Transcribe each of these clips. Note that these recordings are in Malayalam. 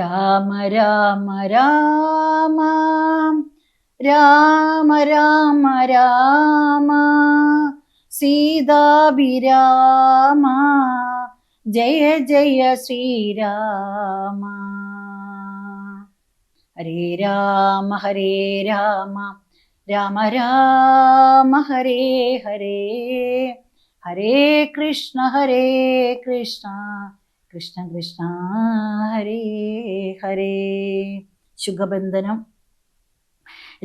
രാമ രാമ രാമ. രാമ രാമ രാമ. സീതാഭിരാമ ജയ ജയ ശ്രീരാമ. ഹരേ രാമ ഹരേ രാമ. രാമ രാമ ഹരേ ഹരേ. ഹരേ കൃഷ്ണ ഹരേ കൃഷ്ണ. കൃഷ്ണ കൃഷ്ണ ഹരേ ഹരേ. ശുഖബന്ധനം.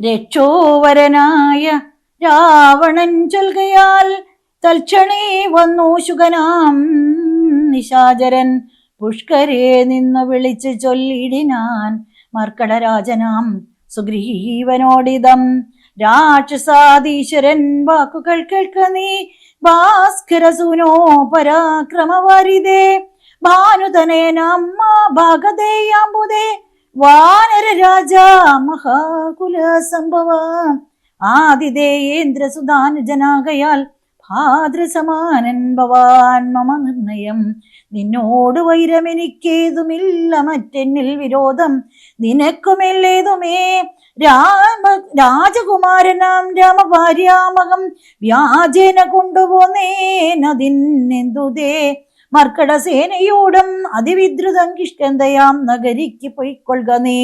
രക്ഷോവരനായ രാവണൻ ചൊൽകയാൽ തൽക്ഷണേ വന്നു ശുഖനാം നിശാചരൻ. പുഷ്കരെ നിന്ന് വിളിച്ചു ചൊല്ലിടിനാൻ മർക്കടരാജനാം സുഗ്രീവനോടിതം. രാക്ഷസാധീശ്വരൻ വാക്കുകൾ കേൾക്ക നീ. ഭാസ്കരസൂനോ പരാക്രമവാരിതേ. ഭാനുതനേനമ്മ ഭാഗതേയാമ്പുതേ വാനര രാജ മഹാകുല സംഭവ. ആതിഥേയേന്ദ്ര സുധാനുജനാകയാൽ ഭാദ്രസമാനൻ ഭവാൻ മമ നിർണയം. നിന്നോട് വൈരമെനിക്കേതുമില്ല മറ്റെന്നിൽ വിരോധം. നിനക്കുമില്ലേതുമേ രാമ രാജകുമാരനാം രാമഭാര്യാമകം വ്യാജേന കൊണ്ടുപോന്നേനതിന്നെന്തുതേ മർക്കട സേനയോടും അതിവിദ്രുതം കിഷ്കന്തയാം നഗരിക്ക് പൊയ്ക്കൊള്ളുക നീ.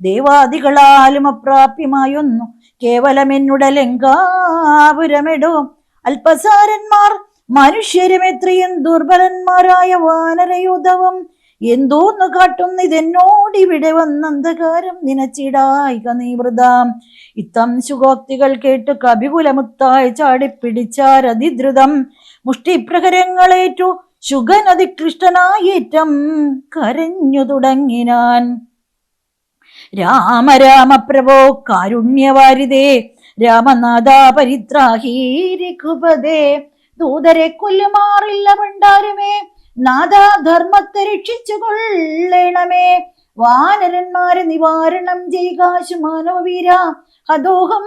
ദേവാദികളാലും അപ്രാപ്യമായൊന്നു. കേവലം എന്നുടെ ലങ്കാപുരമിടോ. അല്പസാരന്മാർ മനുഷ്യരും എത്രയും ദുർബലന്മാരായ വാനരയുധവും എന്തോന്നു കാട്ടും ഇതെന്നോട് ഇവിടെ വന്നന്ധകാരം നിനച്ചിടായിക നീവൃതാം ഇത്തം ശുഗോക്തികൾ കേട്ട് കവികുലമുത്തായി ചാടിപ്പിടിച്ചാരതിദ്രുതം. മുഷ്ടിപ്രഹരങ്ങളേറ്റു ശുഗനതികൃഷ്ടനായേറ്റം കരഞ്ഞു തുടങ്ങിനാൻ. രാമ രാമ പ്രഭോ കാരുണ്യവാരിതേ രാമനാഥ പരിത്രാഹി ദൂതരെ കൊല്ലുമാറില്ല ഭണ്ഡാരമേ നാഥ ധർമ്മത്തെ രക്ഷിച്ചു കൊള്ളണമേ. വാനരന്മാരെ നിവാരണം ചെയ്യുകാശു മാനവവീര ഹദോഹം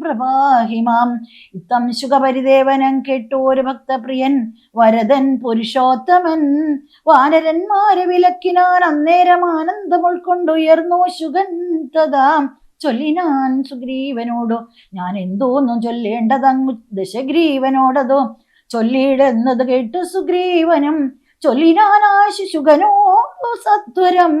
പ്രവാഹിമാം ഇത്തം ശുഖപരിദേവനം കേട്ടു ഭക്തപ്രിയൻ. വരദൻ പുരുഷോത്തമൻ വാനരന്മാരെ വിലക്കിനാൻ അന്നേരം ആനന്ദം ഉൾക്കൊണ്ടുയർന്നു ശുഗൻ തഥാ. ചൊല്ലിനാൻ സുഗ്രീവനോടു ഞാൻ എന്തോന്നും ചൊല്ലേണ്ടതങ്ങു ദശഗ്രീവനോടതോ? ചൊല്ലിയിടുന്നത് കേട്ടു സുഗ്രീവനും. ചൊല്ലിനാനാശു ശുഗനോ സത്വരം.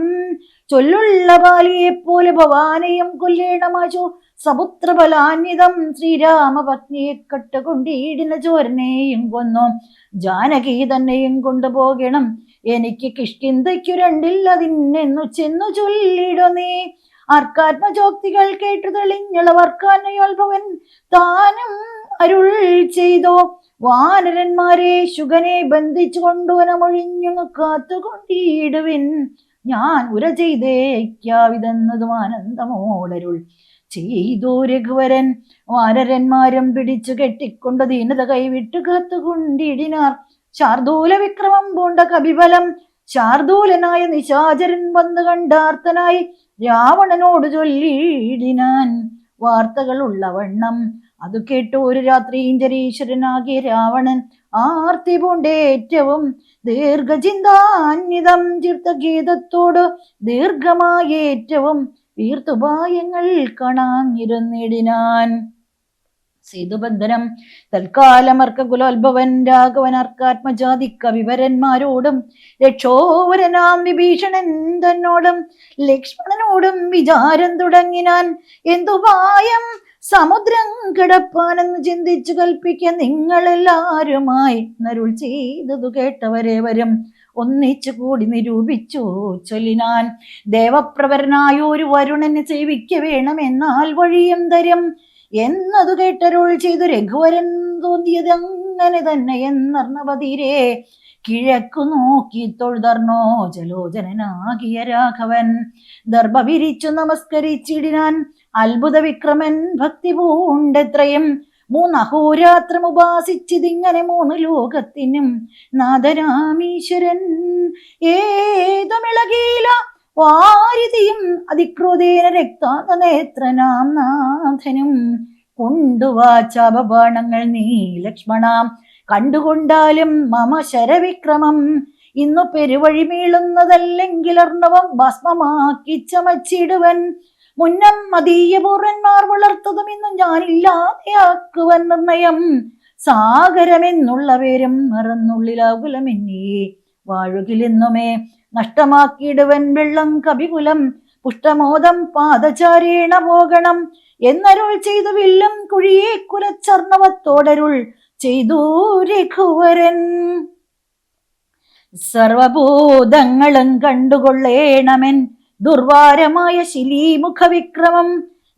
ചൊല്ലുള്ള ബാലിയെപ്പോലെ ഭവാനെയും കൊല്ലേണമാശു സപുത്രബലാന്യതം ശ്രീരാമ പത്നിയെ കട്ടുകൊണ്ടീടിന ചോരനെയും കൊന്നു. ജാനകി തന്നെയും കൊണ്ടുപോകണം എനിക്ക് കിഷ്കിന്തയ്ക്കു രണ്ടില്ലതിന്നെന്നു ചെന്നു ചൊല്ലിടു നീ. ആർക്കാത്മജോക്തികൾ കേട്ടു തെളിഞ്ഞളവർക്കാനയോത്ഭവൻ താനും അരുൾ ചെയ്തോ. വാനരന്മാരെ ശുഗനെ ബന്ധിച്ചു കൊണ്ടുവനമൊഴിഞ്ഞു കാത്തുകൊണ്ടിടുവിൻ. ഞാൻ ഉര ചെയ്തേക്കാവിതെന്നതും ആനന്ദമോളരുൾ ചെയ്തു രഘുവരൻ വാനരന്മാരും പിടിച്ചു കെട്ടിക്കൊണ്ട് ദീനത കൈവിട്ട് കാത്തുകൊണ്ടിടിനാർ. ശാർദൂല വിക്രമം പൂണ്ട കപിബലം ശാർദൂലനായ നിശാചരൻ വന്ന് കണ്ടാർത്തനായി രാവണനോട് ചൊല്ലിയിടിനാൻ വാർത്തകളുള്ള വണ്ണം അത് കേട്ടു ഒരു രാത്രി ഇന്ദ്രീശ്വരനാകിയ രാവണൻ ആർത്തി പൂണ്ടേറ്റവും ദീർഘചിന്താന്വിതം ചിർത്തഗീതത്തോട് ദീർഘമായ ഏറ്റവും വീർത്തുപായങ്ങൾ കാണാനിരുന്നിടിനാൻ സേതുബന്ധനം തൽക്കാലമർക്കുലോത്ഭവൻ രാഘവൻ അർക്കാത്മജാതി കവിവരന്മാരോടും രക്ഷോവരനാം വിഭീഷണൻ തന്നോടും ലക്ഷ്മണനോടും വിചാരം തുടങ്ങിനാൻ. എന്തുപായം സമുദ്രം കിടപ്പാനെന്ന് ചിന്തിച്ചു കൽപ്പിക്ക നിങ്ങളെല്ലാരുമായി നരുൾ ചെയ്തതു കേട്ടവരെ വരും. ഒന്നിച്ചു കൂടി നിരൂപിച്ചു ചൊല്ലിനാൻ. ദേവപ്രവരനായ ഒരു വരുണന് സേവിക്ക വേണമെന്നാൽ വഴിയും തരും. എന്നതു കേട്ടരുൾ ചെയ്തു രഘുവരൻ തോന്നിയത് അങ്ങനെ തന്നെ എന്നർണപതിരെ കിഴക്കു നോക്കി തൊഴുതർണോ ജലോചനനാകിയ രാഘവൻ. ദർഭ വിരിച്ചു നമസ്കരിച്ചിടിനാൻ അത്ഭുത വിക്രമൻ ഭക്തി പൂണ്ടെത്രയും. മൂന്ന് അഹോരാത്രം ഉപാസിച്ചിതിങ്ങനെ മൂന്ന് ലോകത്തിനും നാഥരാമീശ്വരൻ ഏതുമിളകീല വാരിതിയും അതിക്രോധേന രക്താനേത്രനാം നാഥനും. കൊണ്ടുവാച്ചാപബാണങ്ങൾ നീ ലക്ഷ്മണ. കണ്ടുകൊണ്ടാലും മമ ശരവിക്രമം. ഇന്നു പെരുവഴി മീളുന്നതല്ലെങ്കിൽ അർണവം ഭസ്മമാക്കി ചമച്ചിടുവൻ. മുന്നം മതീയ പൂർവന്മാർ വളർത്തതും ഇന്നും ഞാനില്ലാതെയാക്കുവൻ നിർണയം. സാഗരമെന്നുള്ള പേരും മറന്നുള്ളിലാകുലമെന്നേ. വാഴുകിലെന്നുമേ നഷ്ടമാക്കിയിടുവൻ വെള്ളം കവികുലം പുഷ്ടമോദം പാദചാരേണ പോകണം. എന്നരുൾ ചെയ്തു വില്ലും കുഴിയെ കുലച്ചർണവത്തോടരുൾ. ചെയ്തു രഘുവരൻ സർവഭൂതങ്ങളും കണ്ടുകൊള്ളേണമെൻ ദുർവാരമായ ശിലീമുഖവിക്രമം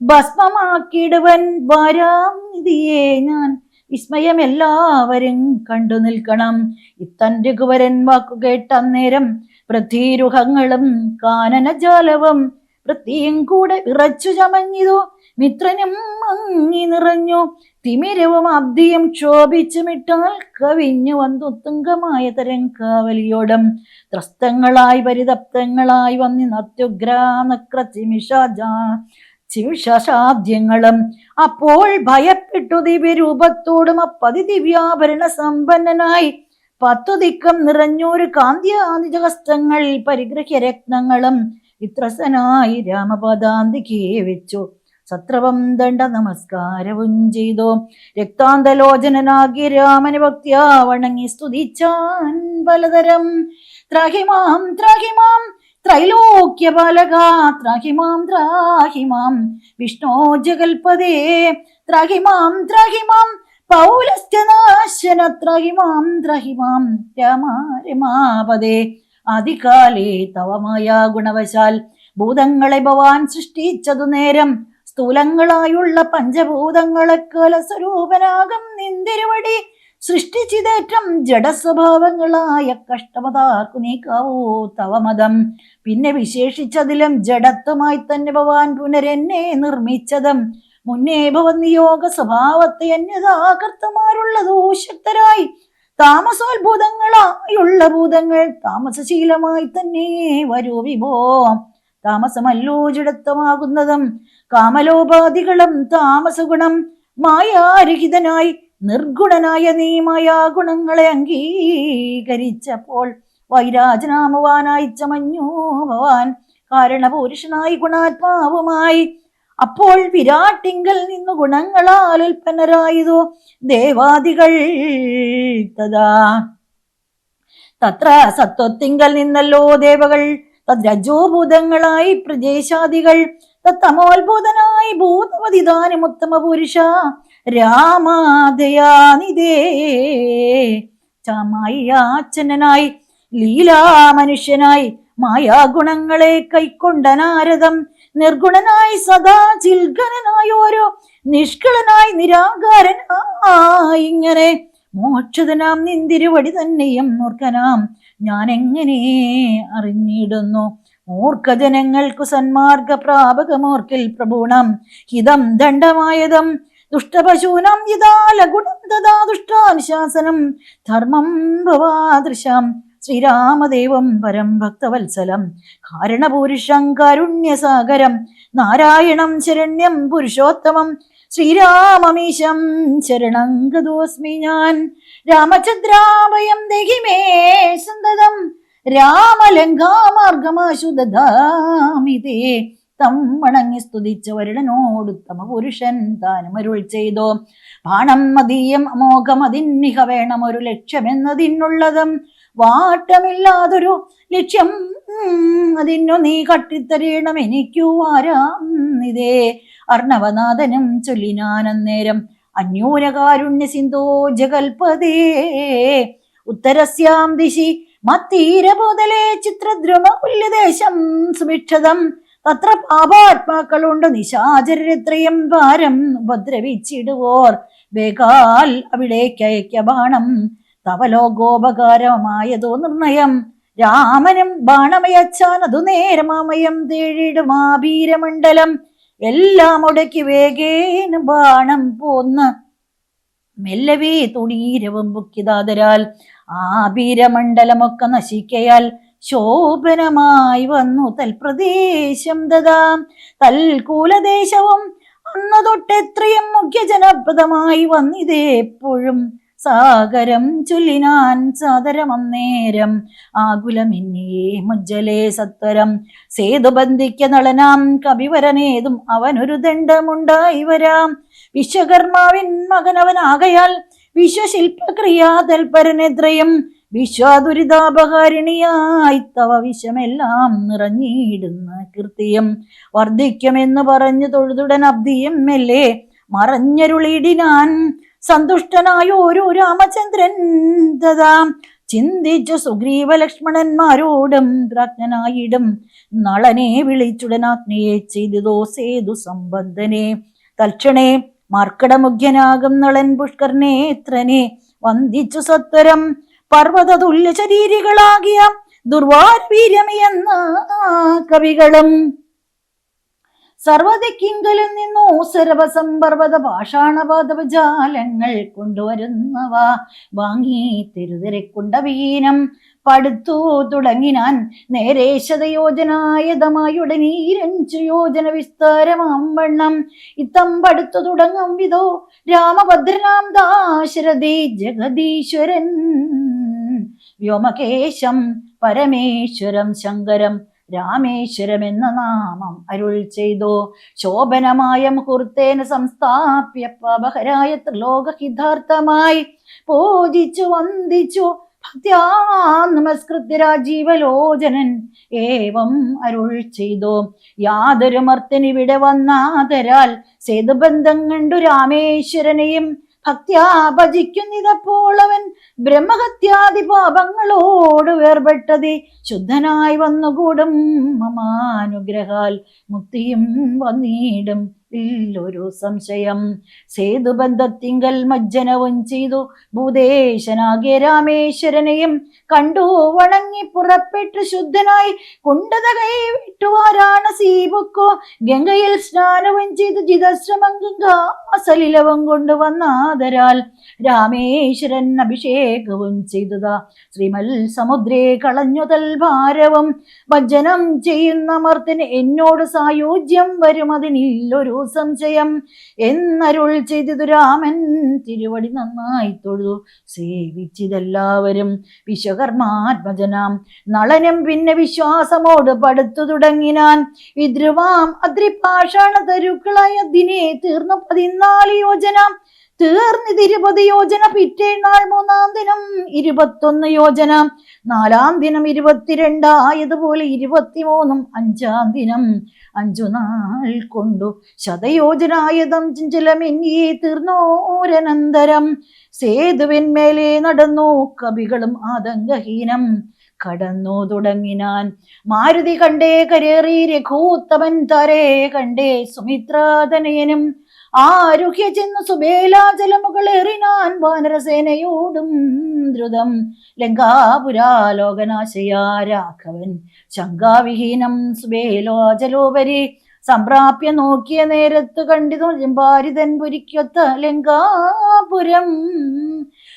ഭസ്മമാക്കിയിടുവൻ വാരാനിധിയെ ഞാൻ. വിസ്മയം എല്ലാവരും കണ്ടു നിൽക്കണം. ഇത്തൻ രഘുവരൻ വാക്കു കേട്ട അന്നേരം പൃഥ്വീരുഹങ്ങളും കാനനജാലവും വൃത്തിയും കൂടെ വിറച്ചു ചമഞ്ഞിതു. മിത്രനും മങ്ങി നിറഞ്ഞു. തിമിരവും അബ്ദിയും ക്ഷോഭിച്ചുമിട്ടാൽ കവിഞ്ഞു വന്നു തുങ്കമായ തരംകാവലിയോടും ത്രസ്തങ്ങളായി പരിതപ്തങ്ങളായി വന്നി നത്യുഗ്രാനക്ര ചിമിഷാജാ ശിവശാദ്യങ്ങളും അപ്പോൾ ഭയപ്പെട്ടു ദിവ്യരൂപത്തോടും അപ്പതി ദിവ്യാഭരണ സമ്പന്നനായി പത്തു ദിക്കം നിറഞ്ഞൊരു കാന്ത്യാനിജഹസ്തങ്ങൾ പരിഗ്രഹ്യ രത്നങ്ങളും രാമപദാന്തികേ രാമപദാന്തികെ വെച്ചു. സത്രവം ദണ്ഡ നമസ്കാരവും ചെയ്തോ. രക്താന്തലോചനനാകി രാമന് ഭക്തിയാ വണങ്ങി സ്തുതിച്ചാൻ പലതരം. ത്രാഹിമാം ത്രാഹിമാം ത്രൈലോക്യപാലക. ത്രാഹിമാം ത്രാഹിമാം വിഷ്ണോ ജഗൽപദേ ത്രാഹിമാം ത്രാഹിമാം പൗലസ്ത്യനാശന. ത്രാഹിമാം ത്രാഹിമാം രമാ രമാപദേ ആദികാലേ തവമായ ഗുണവശാൽ ഭൂതങ്ങളെ ഭവാൻ സൃഷ്ടിച്ചതു നേരം സ്ഥൂലങ്ങളായുള്ള പഞ്ചഭൂതങ്ങളെ കലസ്വരൂപനാകം നിന്തിരുവടി. സൃഷ്ടിച്ചിതേറ്റം ജഡസ്വഭാവങ്ങളായ കഷ്ടമതാർക്കു നീക്കാവൂ തവമതം പിന്നെ വിശേഷിച്ചതിലും ജഡത്വമായി തന്നെ ഭവാൻ പുനരെന്നെ നിർമ്മിച്ചതും. മുന്നേ ഭവൻ നിയോഗ സ്വഭാവത്തെ അന്യതാകർത്തമാരുള്ളതോ ശക്തരായി താമസോത്ഭൂതങ്ങളായുള്ള ഭൂതങ്ങൾ താമസശീലമായി തന്നെ വരൂ വിഭോ. താമസമല്ലോ ജഡത്വമാകുന്നതും കാമലോപാധികളും താമസഗുണം മായാരഹിതനായി നിർഗുണനായ നീ മായാ ഗുണങ്ങളെ അംഗീകരിച്ചപ്പോൾ വൈരാജനാമവാനായി ചമഞ്ഞു ഭവാൻ കാരണപുരുഷനായി ഗുണാത്മാവുമായി. അപ്പോൾ വിരാട്ടിങ്കൽ നിന്നു ഗുണങ്ങളാൽ ഉൽപ്പന്നരായതോ ദേവാദികൾ തഥാ. തത്ര സത്വത്തിങ്കൽ നിന്നല്ലോ ദേവകൾ തദ്രജോഭൂതങ്ങളായി പ്രദേശാദികൾ തത്തമോത്ഭൂതനായി ഭൂതവതിദാനം ഉത്തമ പുരുഷ. രാമാദയാനിതേ ലീലാ ലീലാമനുഷ്യനായി മായാഗുണങ്ങളെ കൈക്കൊണ്ട നാരദം നിർഗുണനായി സദാ ചിൽഗനായി ഓരോ നിഷ്കളനായി നിരാകാരനായി ഇങ്ങനെ മോക്ഷതനാം നിന്തിരുവടി തന്നെയും മൂർഖനാം. ഞാൻ എങ്ങനെ അറിഞ്ഞിടുന്നു? മൂർഖജനങ്ങൾക്കു സന്മാർഗ പ്രാപകമോർക്കിൽ പ്രഭൂണം. ഹിതം ദണ്ഡമായതം ദുഷ്ടപശൂനം യഥാ ലഗുണം തഥാ ദുഷ്ടാനുശാസനം. ധർമ്മം ഭവാദൃശം. ശ്രീരാമദേവം പരം ഭക്തവത്സലം. കാരണപുരുഷം കാരുണ്യസാഗരം. നാരായണം ശരണ്യം പുരുഷോത്തമം. ശ്രീരാമമീശം ശരണം കൃതോസ്മി ഞാൻ. രാമചന്ദ്രാമയം ദഹിമേ സന്തതം രാമലങ്കാമാർഗമാശുദാമിതേ തം വണങ്ങി സ്തുതിച്ച വരുടനോടുത്തമ പുരുഷൻ താനും അരുൾ ചെയ്തോ. ബാണം മതീയം അമോഘം അതിന്നിഹ വേണം ഒരു ലക്ഷ്യമെന്നതിനുള്ളതും. വാട്ടമില്ലാതൊരു ലക്ഷ്യം അതിനു നീ കട്ടിത്തരേണം എനിക്കു ആരാം ഇതേ അർണവനാഥനും ചൊല്ലിനാൻ അന്നേരം അന്യൂനകാരുണ്യ സിന്ധോ ജഗൽപദേ ഉത്തരസ്യാം ദിശി മത്തീരബോധലേ ചിത്രദ്രുമ ഉല്യദേശം സുഭിക്ഷതം തത്ര പാപാത്മാക്കളുണ്ട് നിശാചരിത്രയം ഭാരം ഉപദ്രവിച്ചിടുവോർ. വേഗാൽ അവിടേക്ക് അയക്ക ബാണം തവലോകോപകാരമായതോ നിർണയം. രാമനും ബാണമയച്ചാൻ അതു നേരമാമയം തേഴിടുമാഭീരമണ്ഡലം എല്ലാം മുടക്കി വേഗേന ബാണം പോന്ന്. മെല്ലവേ തുണീരവും ബുക്കിതാതരാൽ ആഭീരമണ്ഡലമൊക്കെ നശിക്കയാൽ ശോഭനമായി വന്നു തൽപ്രദേശം ദദാം. തൽകൂലദേശവും അന്നു തൊട്ടെത്രയും മുഖ്യ ജനപദമായി വന്നിതേപ്പോഴും. സാഗരം ചൊല്ലിനാൻ സാദരമന്നേരം. ആകുലമിന്നേ മുജ്ജലേ സത്വരം. സേതുബന്ധിക്ക നളനാം കവിവരനേതും അവനൊരു ദണ്ഡമുണ്ടായി വരാം. വിശ്വകർമാവിൻ മകനവനാകയാൽ വിശ്വശില്പക്രിയാ തൽപരനെത്രയും. വിശ്വാദുരിതാപഹാരിണിയായി തവ വിഷമെല്ലാം നിറഞ്ഞിടുന്ന കൃത്യം വർദ്ധിക്കുമെന്ന് പറഞ്ഞു തൊഴുതുടൻ അബ്ദിയും മെല്ലെ മറഞ്ഞരുളിടിനാൻ സന്തുഷ്ടനായ ഓരോ രാമചന്ദ്രൻ തഥാ ചിന്തിച്ചു സുഗ്രീവ ലക്ഷ്മണന്മാരോടും പ്രാജ്ഞനായിടും. നളനെ വിളിച്ചുടനാജ്ഞയെ ചെയ്തതോ സേതു സംബന്ധനെ. തൽക്ഷണേ മാർക്കടമുഖ്യനാകും നളൻ പുഷ്കർനേത്രനെ വന്ദിച്ചു സത്വരം പർവത തുല്യ ശരീരികളാകിയ ദുർവാരവീര്യമെന്ന കവികളും സർവദിക്കിങ്കലിൽ നിന്നു സർവസം പർവത പാഷാണപാദപജാലങ്ങൾ കൊണ്ടുവരുന്നവ. വാങ്ങി തെരുതെരക്കൊണ്ട വീനം പടുത്തു തുടങ്ങിനാൻ നേരെ ശതയോജനായതമായുടനീരഞ്ചു യോജന വിസ്താരമാം വണ്ണം. ഇത്തം പടുത്തു തുടങ്ങും വിധോ രാമഭദ്രനാം ദാശരഥി ജഗദീശ്വരൻ. വ്യോമകേശം പരമേശ്വരം ശങ്കരം രാമേശ്വരം എന്ന നാമം അരുൾ ചെയ്തു. ശോഭനമായ മുഹൂർത്തേന സംസ്ഥാപ്യ പാപഹരായ ത്രിലോകഹിതാർത്ഥമായി പൂജിച്ചു വന്ദിച്ചു. നമസ്കൃത്യ രാജീവലോചനൻ ഏവം അരുൾ ചെയ്തു. യാതൊരു മർത്തനിവിടെ വന്നാതരാൽ സേതുബന്ധം കണ്ടു രാമേശ്വരനെയും ഭക്ത്യാ ബ്രഹ്മഹത്യാദി പാപങ്ങളോട് വേർപെട്ടതി. ശുദ്ധനായി വന്നുകൂടും മമാനുഗ്രഹാൽ മുക്തിയും വന്നിടും. ഇല്ലൊരു സംശയം. സേതുബന്ധത്തിങ്കൽ മജ്ജനവും ചെയ്തു. ഭൂതേശനാകിയ രാമേശ്വരനെയും കണ്ടു. വണങ്ങി പുറപ്പെട്ടു ശുദ്ധനായി. കുണ്ടത കൈ വിട്ടുവാരാണ് ഗംഗയിൽ സ്നാനവും ചെയ്തു ജിതശ്രമം ഗംഗാസലിലവും കൊണ്ടുവന്നാദരാൽ രാമേശ്വരൻ അഭിഷേകവും ചെയ്തതാ. ശ്രീമൽ സമുദ്രേ കളഞ്ഞുതൽ ഭാരവും. ഭജനം ചെയ്യുന്ന മർത്തിന് എന്നോട് സായോജ്യം വരും. അതിനില്ലൊരു സംശയം എന്നരുൾ ചെയ്തു രാമൻ. തിരുവടി നന്നായി തൊഴുതു. സേവിച്ചിതെല്ലാവരും വിശ്വകർമാത്മജനാം. നളനും പിന്നെ വിശ്വാസമോട് പടുത്തു തുടങ്ങിനാൻ. വിദ്രുവാം അദ്രിപാഷാണ തരുക്കളായ ദിനേ തീർന്നു പതിനാല് യോജന. തീർന്നിത് ഇരുപത് യോജന. പിറ്റേന്നാൾ മൂന്നാം ദിനം ഇരുപത്തൊന്ന് യോജന. നാലാം ദിനം ഇരുപത്തിരണ്ടായതുപോലെ ഇരുപത്തിമൂന്നും അഞ്ചാം ദിനം അഞ്ചു നാൾ കൊണ്ടു. ശതയോജനായതം ചിഞ്ചലമെന്നിയെ തീർന്നോരനന്തരം. സേതുവിന്മേലെ നടന്നു കവികളും ആതങ്കഹീനം കടന്നു തുടങ്ങിനാൻ. മാരുതി കണ്ടേ കരേറി രഘൂത്തമൻ തരേ കണ്ടേ സുമിത്രാതനയനും ആരുഹ്യ ചെന്നു സുബേലാചലമുകളേറിനാൻ വാനരസേനയോടും ദ്രുതം. ലങ്കാപുരാലോകനാശയ രാഘവൻ. ശങ്കാവിഹീനം സുബേലോചലോപരി സംപ്രാപ്യ നോക്കിയ നേരത്ത് കണ്ടിതു ഭാരിതൻ പുരിക്കൊത്ത ലങ്കാപുരം.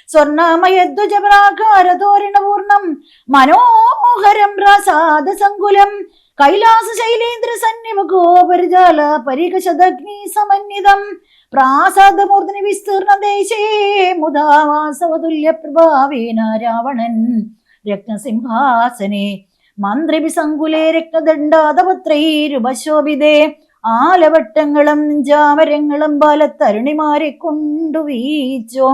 സ്വർണമയദ്വജപ്രാകാരതോരണപൂർണം മനോഹരം പ്രസാദ സങ്കുലം കൈലാസ ശൈലേന്ദ്ര സന്നിമ ഗോപരിജാല പരികശദഗ്നി സമന്വിതം. പ്രാസാദമൂർധനി വിസ്തീർണ ദേശേ മുദാവാസവതുല്യ പ്രഭാവേന രാവണൻ. രത്നസിംഹാസനെ മന്ത്രിഭിസങ്കുലേ രക്തദണ്ഡാതപത്രൈരുപശോഭിതേ ആലവട്ടങ്ങളും ജാമരങ്ങളും ബാലത്തരുണിമാരെ കൊണ്ടു വീച്ചു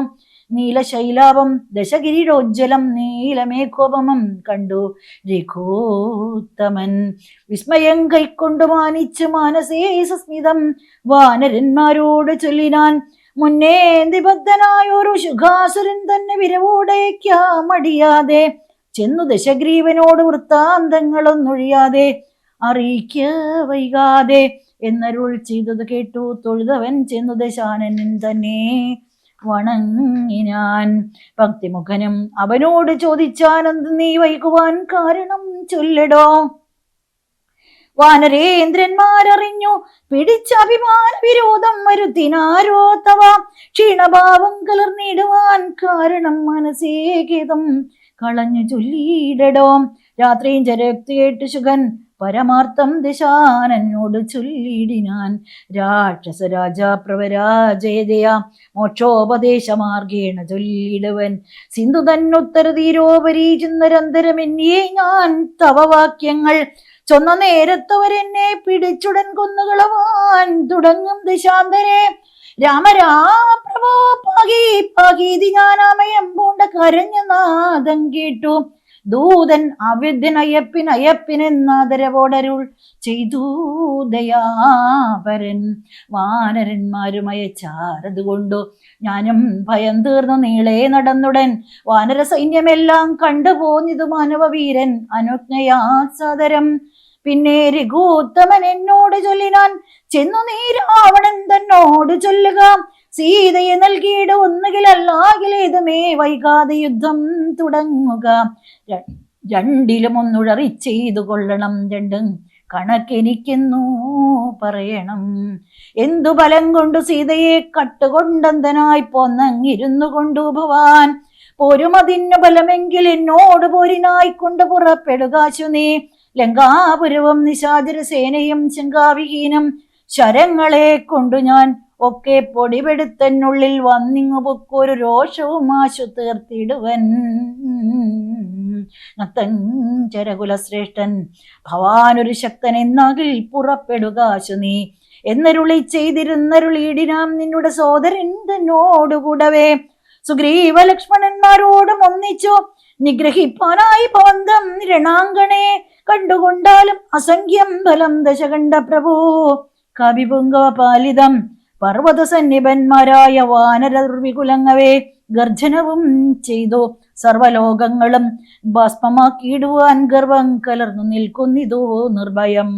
നീലശൈലാപം ദശഗിരിരോജ്വലം നീലമേഘോപമം കണ്ടു രഘോത്തമൻ. വിസ്മയം കൈക്കൊണ്ടു മാനിച്ചു മാനസേ സസ്മിതം. വാനരന്മാരോട് ചൊല്ലിനാൻ മുന്നേ നിബദ്ധനായൊരു ശുഖാസുരൻ തന്നെ വിരവോടേക്കാമടിയാതെ ചെന്നു ദശഗ്രീവനോട് വൃത്താന്തങ്ങളൊന്നൊഴിയാതെ അറിയിക്ക വൈകാതെ എന്നരുൾ ചെയ്തത് കേട്ടു തൊഴുതവൻ ചെന്നു ദശാനനൻ തന്നെ. വണങ്ങിനാൻ. ഭക്തിമുഖനും അവനോട് ചോദിച്ചാനന്ത് നീ വൈകുവാൻ കാരണം ചൊല്ലടോ. വാനരേന്ദ്രന്മാരറിഞ്ഞു പിടിച്ച അഭിമാന വിരോധം വരുത്തിനാരോ തവ? ക്ഷീണഭാവം കലർന്നിടുവാൻ കാരണം മനസ്സേകേതം കളഞ്ഞു ചൊല്ലിയിടടോ. രാത്രിയും ചരക്തി കേട്ട് ശുഖൻ പരമാർത്ഥം ദിശാനോട് ചൊല്ലിടിനാൻ രാക്ഷസ രാജാ പ്രവരാജയതയ മോക്ഷോപദേശമാർഗേണ ചൊല്ലിടുവൻ സിന്ധു തന്നുത്തര തീരോപരി ചിന്നരന്തരമെന്നിയെ ഞാൻ തവവാക്യങ്ങൾ. ചൊന്ന നേരത്തവരെന്നെ പിടിച്ചുടൻ കൊന്നുകളവാൻ തുടങ്ങും ദിശാന്തരെ. രാമരാമ പ്രഭോ പാകി പാകീതി ഞാനാമയം പൂണ്ട കരഞ്ഞ നാദം കേട്ടു. ദൂതൻ അവിദ്യൻ അയ്യപ്പിൻ അയ്യപ്പിനെന്നാദരവോടരുൾ ചെയ്തു ദയാപരൻ വാനരന്മാരും ചാരതുകൊണ്ടു ഞാനും ഭയം തീർന്നു നീളെ നടന്നുടൻ വാനര സൈന്യമെല്ലാം കണ്ടുപോന്നിതു മാനവവീരൻ അനുജ്ഞയാ സാദരം പിന്നെ രഘുത്തമൻ എന്നോട് ചൊല്ലിനാൻ ചെന്നു നീ രാവണൻ തന്നോട് ചൊല്ലുക. സീതയെ നൽകിയിട ഒന്നുകിൽ അല്ലാകിലേതുമേ വൈകാതെ യുദ്ധം തുടങ്ങുക. രണ്ടിലും ഒന്നുഴറി ചെയ്തു കൊള്ളണം രണ്ടും കണക്കെനിക്കുന്നു പറയണം. എന്തു ബലം കൊണ്ടു സീതയെ കട്ടുകൊണ്ടന്തനായി പോന്നങ്ങിരുന്നു കൊണ്ടു ഭവാൻ? പോരുമതിന്നു ബലമെങ്കിൽ എന്നോട് പോരിനായി കൊണ്ട് പുറപ്പെടുകാശു നീ ലങ്കാപുരവും നിശാചര സേനയും ശങ്കാവിഹീനം ശരങ്ങളെ കൊണ്ടു ഞാൻ ഒക്കെ പൊടിപെടുത്തനുള്ളിൽ വന്നിങ്ങു പൊക്കൊരു രോഷവും ആശു തീർത്തിടുവൻ നത്തഞ്ചരകുലശ്രേഷ്ഠൻ ഭവാനൊരു ശക്തൻ എന്നകിൽ പുറപ്പെടുക ആശു നീ. എന്നരുളി ചെയ്തിരുന്നരുളിയിടിനാം നിന്നുടെ സോദരൻ തന്നോടുകൂടവേ. സുഗ്രീവ ലക്ഷ്മണന്മാരോടും ഒന്നിച്ചു നിഗ്രഹിപ്പാനായി ഭവന്തം രണാങ്കണേ. കണ്ടുകൊണ്ടാലും അസംഖ്യം ബലം ദശകണ്ഠ പ്രഭു. കവിപുങ്കവ പാലിതം പർവത സന്നിപന്മാരായ വാനരവികുലങ്ങവേ ഗർജനവും ചെയ്തു. സർവലോകങ്ങളും ഭസ്മമാക്കിയിടുവാൻ ഗർവം കലർന്നു നിൽക്കുന്നിതോ നിർഭയം.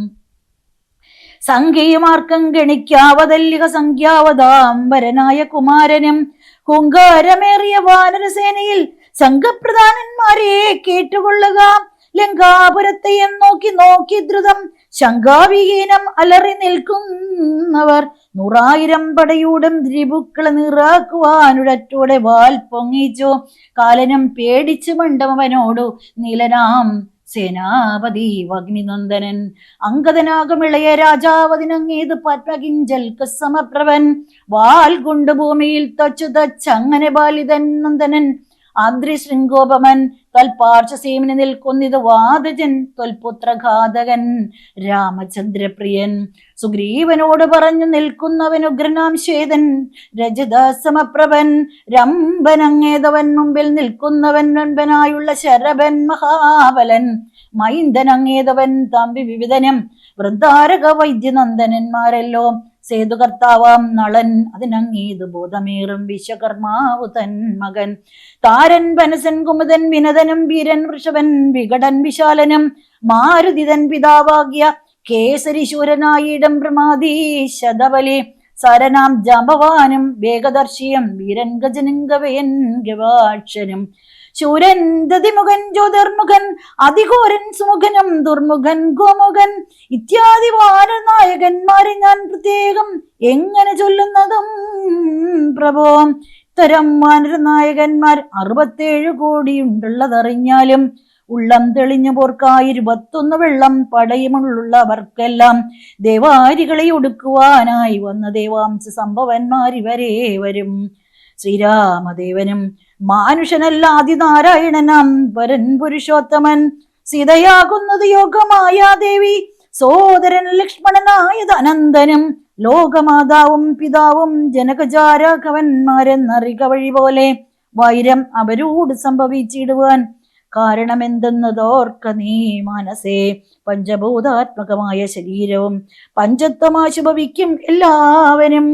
സംഖ്യയുമാർക്കം ഗണിക്കാവതല്ലിക സംഖ്യാവതാംബരനായ കുമാരനും ഹുങ്കാരമേറിയ വാനരസേനയിൽ സംഘപ്രധാനന്മാരെ കേട്ടുകൊള്ളുക. ലങ്കാപുരത്തെയും നോക്കി നോക്കി ദ്രുതം ശങ്കാവിഹീനം അലറി നിൽക്കുന്നവർ നൂറായിരം പടയൂടും ദ്രിപുക്കളെ നിറാക്കുവാനുടറ്റോടെ വാൽ പൊങ്ങിച്ചു. കാലനും പേടിച്ചു മണ്ടവനോടു നീലനാം സേനാപതി അഗ്നിനന്ദനൻ അങ്കദനാകും രാജാവതിനങ്ങേത് പത്മകിഞ്ചൽക്ക് സമപ്രവൻ വാൽ കൊണ്ട് ഭൂമിയിൽ തച്ചു തച്ചങ്ങനെ ബാലിതൻ നന്ദനൻ. ആദ്രിശൃംഗോപമൻ തൽപാർശ്വസേമിന് നിൽക്കുന്നിത് വാദജൻ തൊൽപുത്രഘാതകൻ. രാമചന്ദ്രപ്രിയൻ സുഗ്രീവനോട് പറഞ്ഞു നിൽക്കുന്നവൻ ഉഗ്രനാം ശ്വേതൻ രജത സമപ്രഭൻ രംഭനങ്ങേതവൻ മുമ്പിൽ നിൽക്കുന്നവൻ മുൻപനായുള്ള ശരഭൻ മഹാബലൻ. മൈന്ദനങ്ങേതവൻ തമ്പി വിവിധനം. വൃദ്ധാരക വൈദ്യനന്ദനന്മാരല്ലോ സേതുകർത്താവാം നളൻ അതിനങ്ങീത് ബോധമേറും വിശ്വകർമാവു തൻ മകൻ. താരൻ പനസൻ കുമുദൻ വിനതനും വീരൻ വൃഷഭൻ വികടൻ വിശാലനും മാരുതിതൻ പിതാവാകിയ കേസരിശൂരനായിടം ശൂരനായിടം പ്രമാതീശതവലി സരനാം ജാമ്പവാനും വേഗദർശിയം വീരൻ ഗജനും ഗവയൻ ഗവാക്ഷനും. ശൂരൻ ദതിമുഖൻ ജ്യോതിർമുഖൻ അതിഘോരൻ സുമുഖനും ദുർമുഖൻ ഗോമുഖൻ. ഇത്യാദി വാരനായകന്മാരെ ഞാൻ പ്രത്യേകം എങ്ങനെ ചൊല്ലുന്നതും പ്രഭോ? ഇത്തരം വാനരനായകന്മാർ അറുപത്തേഴ് കോടിയുണ്ടുള്ളതറിഞ്ഞാലും ഉള്ളം തെളിഞ്ഞു പോർക്കായി ഇരുപത്തൊന്ന് വെള്ളം പടയുമുള്ളവർക്കെല്ലാം ദേവാരികളെ ഒടുക്കുവാനായി വന്ന ദേവാംശ സംഭവന്മാർ ഇവരെ വരും. ശ്രീരാമദേവനും മാനുഷനല്ല ആദിനാരായണനാം. വരൻ പുരുഷോത്തമൻ സീതയാകുന്നത് യോഗമായ ദേവി. സോദരൻ ലക്ഷ്മണനായത് അനന്തനും ലോകമാതാവും പിതാവും ജനകജാരാഘവന്മാരെന്നറിക വഴി പോലെ വൈരം അവരോട് സംഭവിച്ചിടുവാൻ കാരണമെന്തെന്നതോർക്ക നീ മനസ്സേ. പഞ്ചഭൂതാത്മകമായ ശരീരവും പഞ്ചത്വമാശുഭവിക്കും എല്ലാവരും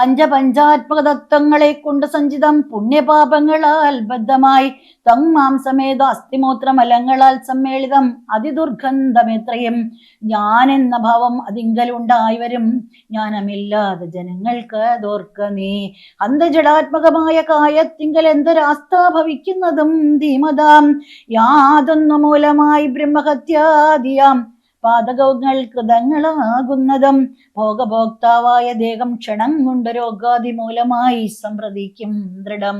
പഞ്ചപഞ്ചാത്മക തത്വങ്ങളെ കൊണ്ട് സഞ്ചിതം പുണ്യപാപങ്ങളാൽ ബദ്ധമായി. തങ്മാംസമേത അസ്ഥിമൂത്രമലങ്ങളാൽ സമ്മേളിതം അതിദുർഗന്ധമെത്രയും. ഞാൻ എന്ന ഭാവം അതിങ്കലുണ്ടായി വരും. ജ്ഞാനമില്ലാതെ ജനങ്ങൾക്ക് ദോർക്ക നീ. അന്തജടാത്മകമായ കായത്തിങ്കൽ എന്തൊരാസ്ഥ ഭവിക്കുന്നതും ധീമതാം. യാതൊന്നു മൂലമായി ബ്രഹ്മഹത്യാദിയാം. പാതകങ്ങൾ കൃതങ്ങളാകുന്നതും ഭോഗഭോക്താവായ ദേഹം ക്ഷണം കൊണ്ട് രോഗാതി മൂലമായി സംപ്രതിക്കും ദൃഢം.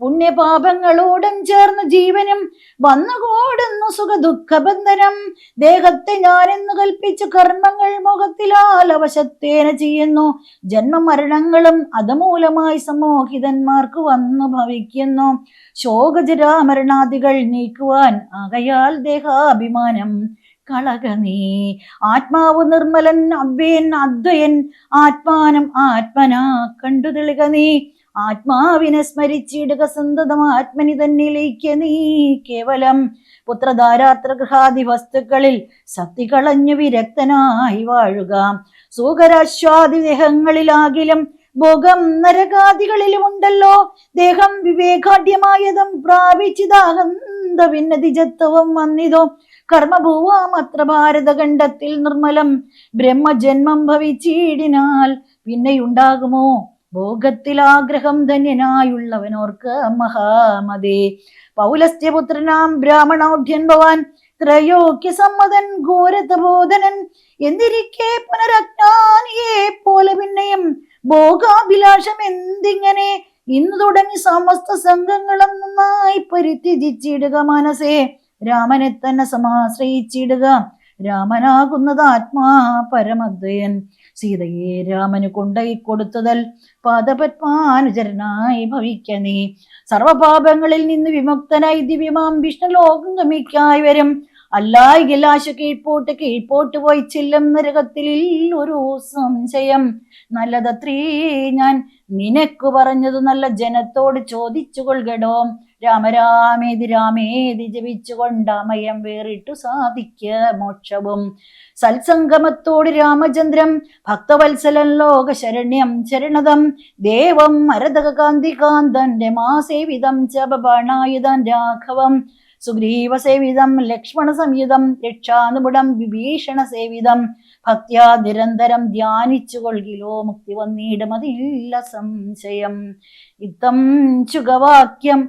പുണ്യപാപങ്ങളോടും ചേർന്ന് ജീവനും വന്നുകൂടുന്നു സുഖ ദുഃഖബന്ധനം ദേഹത്തെ ഞാനെന്ന് കൽപ്പിച്ച കർമ്മങ്ങൾ മുഖത്തിലാൽ അവശത്തേന ചെയ്യുന്നു. ജന്മമരണങ്ങളും അതുമൂലമായി സമോഹിതന്മാർക്ക് വന്നു ഭവിക്കുന്നു. ശോകജരാമരണാദികൾ നീക്കുവാൻ ആകയാൽ ദേഹാഭിമാനം കളക നീ. ആത്മാവ് നിർമ്മലൻ അവ്യൻ അദ്വയൻ ആത്മാനം ആത്മനാ കണ്ടു തെളിക നീ. ആത്മാവിനെ സ്മരിച്ചിടുക സന്തതം ആത്മനി തന്നിലേക്ക് നീ. കേവലം പുത്രധാരാത്ര ഗൃഹാദി വസ്തുക്കളിൽ സത്തി കളഞ്ഞു വിരക്തനായി വാഴുക. സൂകരാശ്വാദി ദേഹങ്ങളിലാകിലും ഭോഗം നരകാദികളിലും ഉണ്ടല്ലോ ദേഹം വിവേകാഢ്യമായതും പ്രാപിച്ചിതാകന്ത ഭിന്നതിജത്വം വന്നിതോ. കർമ്മഭൂവാമത്ര ഭാരതഖണ്ഡത്തിൽ നിർമ്മലം. ബ്രഹ്മജന്മം ഭവിച്ചീടിനാൽ പിന്നെയുണ്ടാകുമോ? ഭോഗത്തിൽ ആഗ്രഹം ധന്യനായുള്ളവനോർക്ക് മഹാമതേ. പൗലസ്ത്യപുത്രനാം ബ്രാഹ്മണോഢ്യൻ ഭവാൻ ത്രയോക്യ സമ്മതൻ ഘോരതബോധനൻ എന്തിരിക്കെ പുനരജ്ഞാനിയെ പോലെ പിന്നെയും ഭോഗാഭിലാഷം എന്തിങ്ങനെ? ഇന്ന് തുടങ്ങി സമസ്ത സംഘങ്ങളും നന്നായി പരിത്യജിച്ചിടുക മനസ്സേ. രാമനെ തന്നെ സമാശ്രയിച്ചിടുക. രാമനാകുന്നത് ആത്മാ പരമദ്വയൻ. സീതയെ രാമന് കൊണ്ടയി കൊടുത്തതൽ പാദപത്മാനുചരനായി ഭവിക്ക നീ. സർവപാപങ്ങളിൽ നിന്ന് വിമുക്തനായി ദിവ്യമാം വിഷ്ണു ലോകം ഗമിക്കായി വരും. അല്ലായെങ്കിൽ ആശ കീഴ്പോട്ട് കീഴ്പോട്ട് പോയി ചെല്ലും നരകത്തിൽ ഒരു സംശയം. നല്ലതത്രേ ഞാൻ നിനക്ക് പറഞ്ഞത് നല്ല ജനത്തോട് ചോദിച്ചു കൊள்കടോ രാമരാമേതി രാമേതി ജപിച്ചുകൊണ്ടമയം വേറിട്ടു സാധിക്ക മോക്ഷവും. സത്സംഗമത്തോട് രാമചന്ദ്രം ഭക്തവത്സലൻ ലോക ശരണ്യം ശരണതം. ദേവം മരതകാന്തികാന്തൻ രമാസേവിതം ചപബാണായുധം രാഘവം. സുഗ്രീവ സേവിതം ലക്ഷ്മണ സംയുതം രക്ഷാനുപുടം വിഭീഷണ സേവിതം ഭക്ത്യാ നിരന്തരം ധ്യാനിച്ചു കൊള്ളിലോ മുക്തി വന്നിടുമതില്ല സംശയം. ഇത്തം ചുഗവാക്യം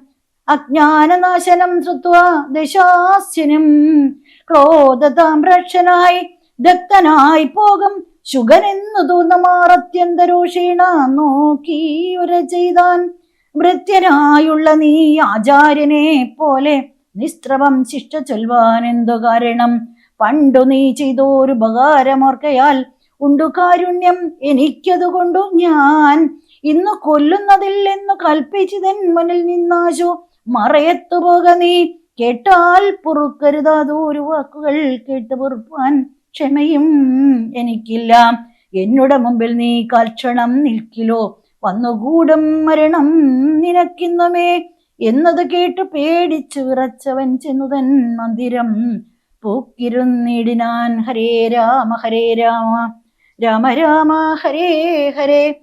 അജ്ഞാനനാശനം ശ്രുത്വാ ദശാസ്യനും. ക്രോധതാമ്രക്ഷനായി ദക്തനായി പോകും. ശുഗനെന്നു തോന്നമാറത്യന്തരോഷീണ നോക്കി ഉര ചെയ്താൻ. ഭൃത്യനായുള്ള നീ ആചാര്യനെ പോലെ നിസ്ത്രവം ശിഷ്ട ചൊൽവാൻ എന്തു കാരണം? പണ്ടു നീ ചെയ്തോരു ഉപകാരമോർക്കയാൽ ഉണ്ടു കാരുണ്യം എനിക്കതുകൊണ്ടു ഞാൻ. ഇന്ന് കൊല്ലുന്നതില്ലെന്നു കൽപ്പിച്ചതൻ മുന്നിൽ നിന്നാശു. മറയത്തു പോക നീ. കേട്ടാൽ പൊറുക്കരുതാതൊരു വാക്കുകൾ കേട്ട് പൊറുപ്പാൻ ക്ഷമയും എനിക്കില്ല. എന്നുടെ മുമ്പിൽ നീ കാൽക്ഷണം നിൽക്കിലോ? വന്നുകൂടും മരണം നിനക്കിന്നുമേ. എന്നത് കേട്ട് പേടിച്ചു വിറച്ചവൻ ചെന്നുതൻ മന്ദിരം. പൂക്കിരുന്നിടിനാൻ ഹരേ രാമ ഹരേ രാമ. രാമ രാമ ഹരേ ഹരേ.